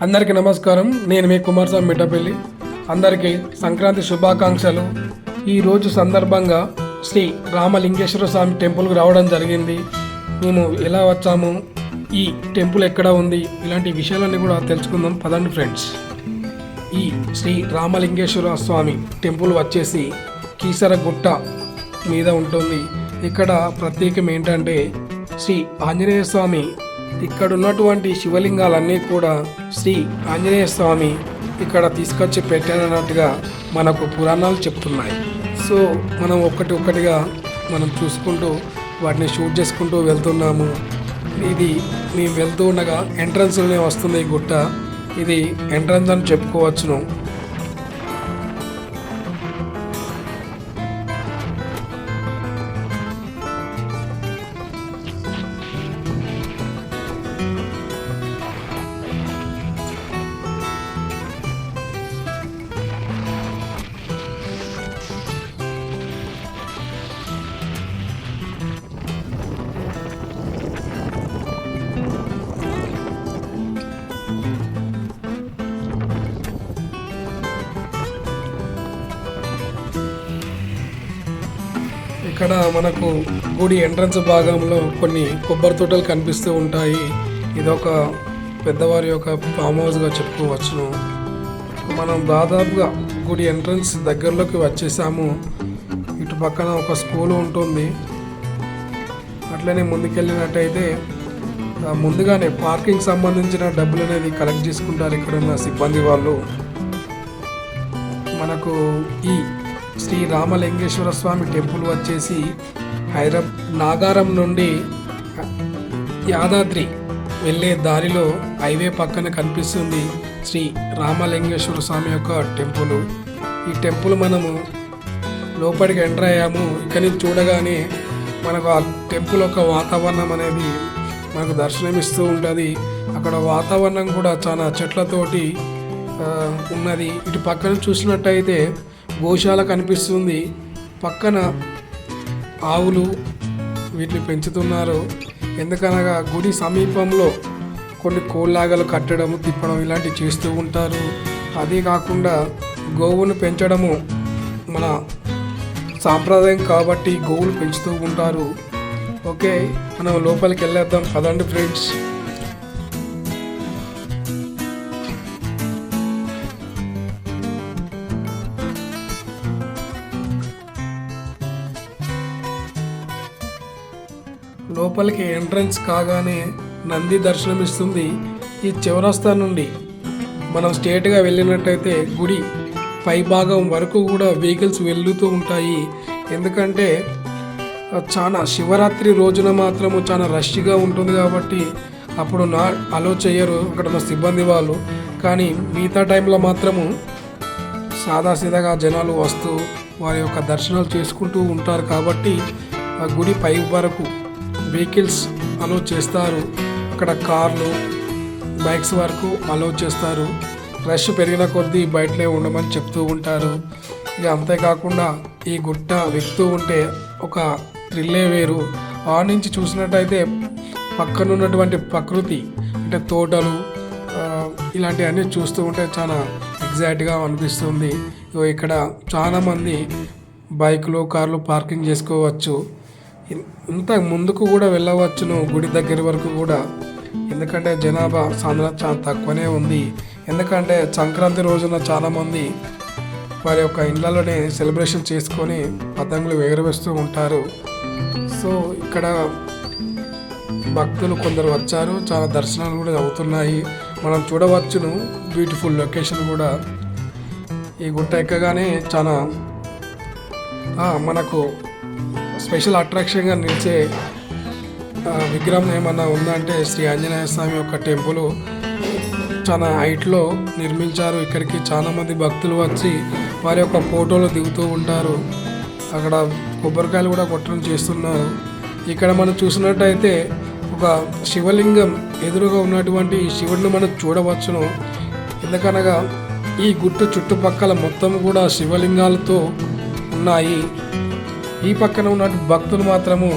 అందరికీ నమస్కారం. నేను మీ కుమారస్వామి మిఠపల్లి. అందరికీ సంక్రాంతి శుభాకాంక్షలు. ఈరోజు సందర్భంగా శ్రీ రామలింగేశ్వర స్వామి టెంపుల్కి రావడం జరిగింది. మేము ఎలా వచ్చాము? ఈ టెంపుల్ ఎక్కడ ఉంది? ఇలాంటి విషయాలన్నీ కూడా తెలుసుకుందాం. పదండి ఫ్రెండ్స్. ఈ శ్రీ రామలింగేశ్వర స్వామి టెంపుల్ వచ్చేసి కీసర గుట్ట మీద ఉంటుంది. ఇక్కడ ప్రత్యేకం ఏంటంటే శ్రీ ఆంజనేయ స్వామి ఇక్కడ ఉన్నటువంటి శివలింగాలన్నీ కూడా శ్రీ ఆంజనేయ స్వామి ఇక్కడ తీసుకొచ్చి పెట్టారన్నట్టుగా మనకు పురాణాలు చెప్తున్నాయి. సో మనం ఒక్కటి ఒక్కటిగా మనం చూసుకుంటూ వాటిని షూట్ చేసుకుంటూ వెళ్తున్నాము. ఇది మేము వెళ్తూ ఉండగా ఎంట్రన్స్లోనే వస్తుంది ఈ గుట్ట. ఇది ఎంట్రన్స్ అని చెప్పుకోవచ్చును. ఇక్కడ మనకు గుడి ఎంట్రన్స్ భాగంలో కొన్ని కొబ్బరి తోటలు కనిపిస్తూ ఉంటాయి. ఇదొక పెద్దవారి యొక్క ఫామ్ హౌస్గా చెప్పుకోవచ్చును. మనం దాదాపుగా గుడి ఎంట్రన్స్ దగ్గరలోకి వచ్చేసాము. ఇటు పక్కన ఒక స్కూల్ ఉంటుంది. అట్లనే ముందుకెళ్ళినట్టయితే ముందుగానే పార్కింగ్ సంబంధించిన డబ్బులు అనేది కలెక్ట్ చేసుకుంటారు ఇక్కడ ఉన్న సిబ్బంది వాళ్ళు. మనకు ఈ శ్రీ రామలింగేశ్వర స్వామి టెంపుల్ వచ్చేసి హైదరా నాగారం నుండి యాదాద్రి వెళ్ళే దారిలో హైవే పక్కన కనిపిస్తుంది శ్రీ రామలింగేశ్వర స్వామి యొక్క టెంపుల్. ఈ టెంపుల్ మనము లోపలికి ఎంటర్ అయ్యాము. ఇక్కడి నుంచి చూడగానే మనకు ఆ టెంపుల్ యొక్క వాతావరణం అనేది మనకు దర్శనమిస్తూ ఉంటుంది. అక్కడ వాతావరణం కూడా చాలా చెట్లతోటి ఉన్నది. ఇటు పక్కన చూసినట్టయితే గోశాల కనిపిస్తుంది. పక్కన ఆవులు వీటిని పెంచుతున్నారు. ఎందుకనగా గుడి సమీపంలో కొన్ని కోళ్ళాగలు కట్టడం తిప్పడం ఇలాంటివి చేస్తూ ఉంటారు. అదే కాకుండా గోవును పెంచడము మన సాంప్రదాయం కాబట్టి గోవులు పెంచుతూ ఉంటారు. ఓకే మనం లోపలికి వెళ్ళేద్దాం. పదండి ఫ్రెండ్స్. లోపలికి ఎంట్రన్స్ కాగానే నంది దర్శనమిస్తుంది ఈ చివరస్థా నుండి. మనం స్టేట్గా వెళ్ళినట్టయితే గుడి పై భాగం వరకు కూడా వెహికల్స్ వెళ్తూ ఉంటాయి. ఎందుకంటే చాలా శివరాత్రి రోజున మాత్రము చాలా రష్గా ఉంటుంది కాబట్టి అప్పుడు నా అలో చేయరు అక్కడ ఉన్న సిబ్బంది వాళ్ళు. కానీ మిగతా టైంలో మాత్రము సాదాసీదాగా జనాలు వస్తూ వారి యొక్క దర్శనాలు చేసుకుంటూ ఉంటారు కాబట్టి ఆ గుడి పై వరకు వెహికల్స్ అలో చేస్తారు. అక్కడ కార్లు బైక్స్ వరకు అలో చేస్తారు. రష్ పెరిగిన కొద్దీ బయటనే ఉండమని చెప్తూ ఉంటారు. ఇక అంతేకాకుండా ఈ గుట్ట వెక్తూ ఉంటే ఒక థ్రిల్లే వేరు. ఆ నుంచి చూసినట్టయితే పక్కన ఉన్నటువంటి ప్రకృతి అంటే తోటలు ఇలాంటివన్నీ చూస్తూ ఉంటే చాలా ఎగ్జాక్ట్గా అనిపిస్తుంది. ఇగో ఇక్కడ చాలామంది బైకులు కార్లు పార్కింగ్ చేసుకోవచ్చు. ఇంత ముందుకు కూడా వెళ్ళవచ్చును గుడి దగ్గర వరకు కూడా. ఎందుకంటే జనాభా సాంద్రత చాలా తక్కువనే ఉంది. ఎందుకంటే సంక్రాంతి రోజున చాలామంది వారి యొక్క ఇండ్లలోనే సెలబ్రేషన్ చేసుకొని పతంగులు ఎగరవేస్తూ ఉంటారు. సో ఇక్కడ భక్తులు కొందరు వచ్చారు. చాలా దర్శనాలు కూడా అవుతున్నాయి. మనం చూడవచ్చును. బ్యూటిఫుల్ లొకేషన్ కూడా. ఈ గుట్ట ఎక్కగానే చాలా మనకు స్పెషల్ అట్రాక్షన్గా నిలిచే విగ్రహం ఏమన్నా ఉందంటే శ్రీ ఆంజనేయ స్వామి యొక్క టెంపుల్ చాలా హైట్లో నిర్మించారు. ఇక్కడికి చాలా మంది భక్తులు వచ్చి వారి యొక్క ఫోటోలు దిగుతూ ఉంటారు. అక్కడ కొబ్బరికాయలు కూడా కొట్టడం చేస్తున్నారు. ఇక్కడ మనం చూసినట్టయితే ఒక శివలింగం ఎదురుగా ఉన్నటువంటి ఈ శివుడిని మనం చూడవచ్చును. ఎందుకనగా ఈ గుట్టు చుట్టుపక్కల మొత్తం కూడా శివలింగాలతో ఉన్నాయి. ఈ పక్కన ఉన్న భక్తులు మాత్రము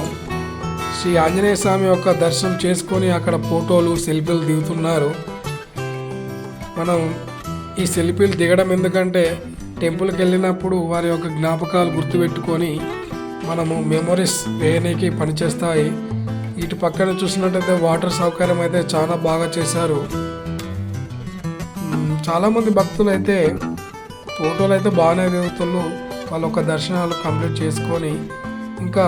శ్రీ ఆంజనేయ స్వామి యొక్క దర్శనం చేసుకొని అక్కడ ఫోటోలు సెల్ఫీలు దిగుతున్నారు. మనం ఈ సెల్ఫీలు దిగడం ఎందుకంటే టెంపుల్కి వెళ్ళినప్పుడు వారి యొక్క జ్ఞాపకాలు గుర్తుపెట్టుకొని మనము మెమొరీస్ వేయనీకి పనిచేస్తాయి. ఇటు పక్కన చూసినట్టయితే వాటర్ సౌకర్యం అయితే చాలా బాగా చేశారు. చాలామంది భక్తులు అయితే ఫోటోలు అయితే బాగానే దిగుతున్నారు. వాళ్ళ ఒక దర్శనాలు కంప్లీట్ చేసుకొని ఇంకా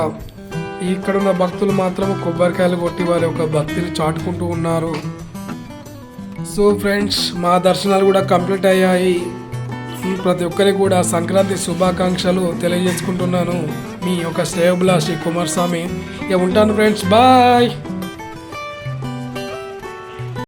ఇక్కడున్న భక్తులు మాత్రం కొబ్బరికాయలు కొట్టి వారి యొక్క భక్తిని చాటుకుంటూ ఉన్నారు. సో ఫ్రెండ్స్ మా దర్శనాలు కూడా కంప్లీట్ అయ్యాయి. ప్రతి ఒక్కరికి కూడా సంక్రాంతి శుభాకాంక్షలు తెలియజేసుకుంటున్నాను. మీ యొక్క శ్రేయోభిలాషి కుమారస్వామి. ఇక ఉంటాను ఫ్రెండ్స్ బాయ్!